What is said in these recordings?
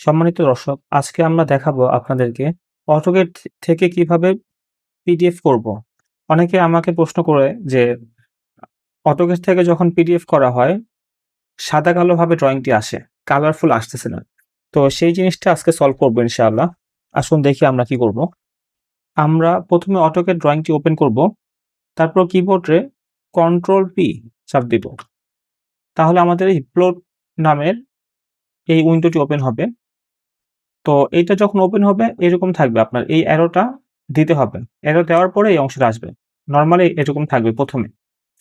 সম্মানিত দর্শক, আজকে আমরা দেখাবো আপনাদেরকে থে থেকে কীভাবে পিডিএফ করব। অনেকে আমাকে প্রশ্ন করে যে AutoCAD থেকে যখন পিডিএফ করা হয়, সাদা কালো ভাবে ড্রইংটি আসে। কালারফুল আসতেছে না। তো সেই জিনিসটা আজকে সলভ করব ইনশাআল্লাহ। আসুন দেখি আমরা কি করব। আমরা ১ম এ ড্রয়িংটি ওপেন করব। তারপর কিবোর্ডে কন্ট্রোল পি চাপ দিব। তাহলে আমাদের এই প্লট নামের এই উইন্ডোটি ওপেন হবে। তো এইটা যখন ওপেন হবে এরকম থাকবে আপনার এই অ্যারোটা দিতে হবে। অ্যারো দেওয়ার পরে এই অংশটা আসবে। নর্মালি এরকম থাকবে প্রথমে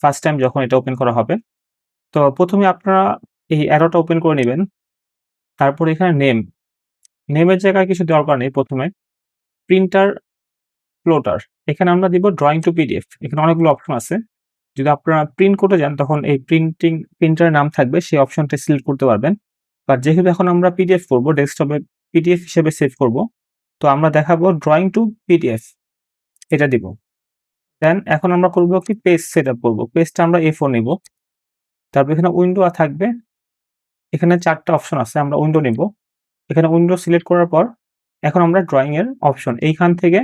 ফার্স্ট টাইম যখন এটা ওপেন করা হবে। তো প্রথমে আপনারা এই অ্যারোটা ওপেন করে নেবেন তারপর এখানে নেম, নেমের জায়গায় কিছু দরকার নেই প্রথমে প্রিন্টার প্লটার এখানে আমরা দিব ড্রয়িং টু পিডিএফ। এখানে অনেকগুলো অপশন আছে। যদি আপনারা প্রিন্ট করতে যান তখন এই প্রিন্টিং প্রিন্টারের নাম থাকবে সেই অপশনটা সিলেক্ট করতে পারবেন। বাট যেহেতু এখন আমরা পিডিএফ করব ডেস্কটপে পিডিএফ হিসেবে সেভ করব। তো আমরা দেখাবো ড্রয়িং টু পিডিএফ এটা দিব। দেন এখন আমরা করব কি পেজ সেট আপ করব। পেজটা আমরা A4 নিব। তারপর এখানে উইন্ডো থাকবে। এখানে ৪ টা অপশন আছে। আমরা উইন্ডো নিব। এখানে উইন্ডো সিলেক্ট করার পর এখন আমরা ড্রইং এর অপশন এইখান থেকে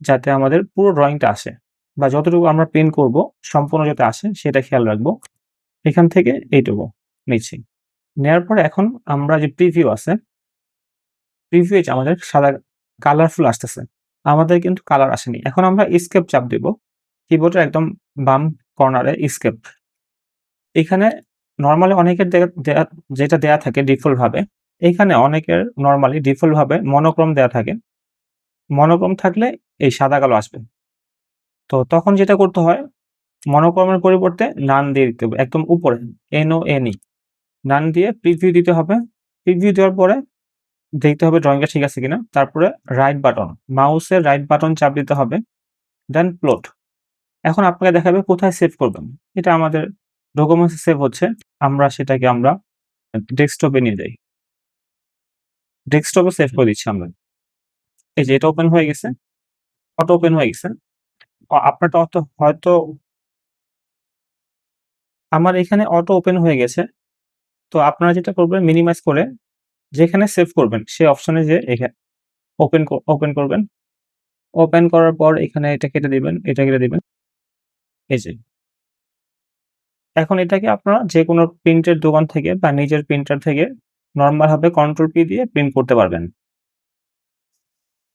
যাতে আমাদের পুরো ড্রয়িংটা আসে বা যতটুকু আমরা প্রিন্ট করব, সম্পূর্ণ যাতে আসে, সেটা খেয়াল রাখব। এখান থেকে এইটুকু নিচ্ছি। নেওয়ার পর এখন আমরা যে প্রিভিউ আছে প্রিভিউ আমাদের সাদা কালারফুল আসতেছে। আমাদের কিন্তু কালার আসেনি। এখন আমরা স্কেপ চাপ দিব। কিবোর্ডের একদম বাম কর্নারে স্কেপ এখানে নর্মালি অনেকের যেটা দেয়া থাকে ডিফল্ট ভাবে। এখানে অনেকের নরমালি ডিফল্ট ভাবে মনোক্রম দেয়া থাকে। মনোক্রম থাকলে এই সাদা কালো আসবে। তো তখন যেটা করতে হয় মনোক্রমের পরিবর্তে নান দিয়ে দিতে হবে। একদম উপরে N-O-N-E নান দিয়ে প্রিভিউ দিতে হবে। প্রিভিউ দেওয়ার পরে দেখতে হবে ড্রয়িংটা ঠিক আছে কিনা। তারপরে রাইট বাটন, মাউসের রাইট বাটন চাপ দিতে হবে। Then plot. এখন আপনাকে দেখাবে কোথায় সেভ করবেন। এটা আমাদের ডকুমেন্টস সেভ হচ্ছে। আমরা সেটাকে আমরা ডেস্কটপে নিয়ে যাই। ডেস্কটপে সেভ করে দিচ্ছি আমরা। এই যে এটা ওপেন হয়ে গেছে। অটো ওপেন হয়ে গেছে। আপনারটা অত হয়তো আমার এখানে অটো ওপেন হয়ে গেছে। তো আপনারা যেটা করবেন মিনিমাইজ করে যেখানে সেভ করবেন সেই অপশনে যে এখানে ওপেন ওপেন করবেন। ওপেন করার পর এখানে এটা কেটে দিবেন, এটা কেটে দিবেন। এই যে। এখন এটাকে আপনারা যে কোনো প্রিন্টের দোকান থেকে বা নিজের প্রিন্টার থেকে নর্মালভাবে কন্ট্রোল পি দিয়ে প্রিন্ট করতে পারবেন।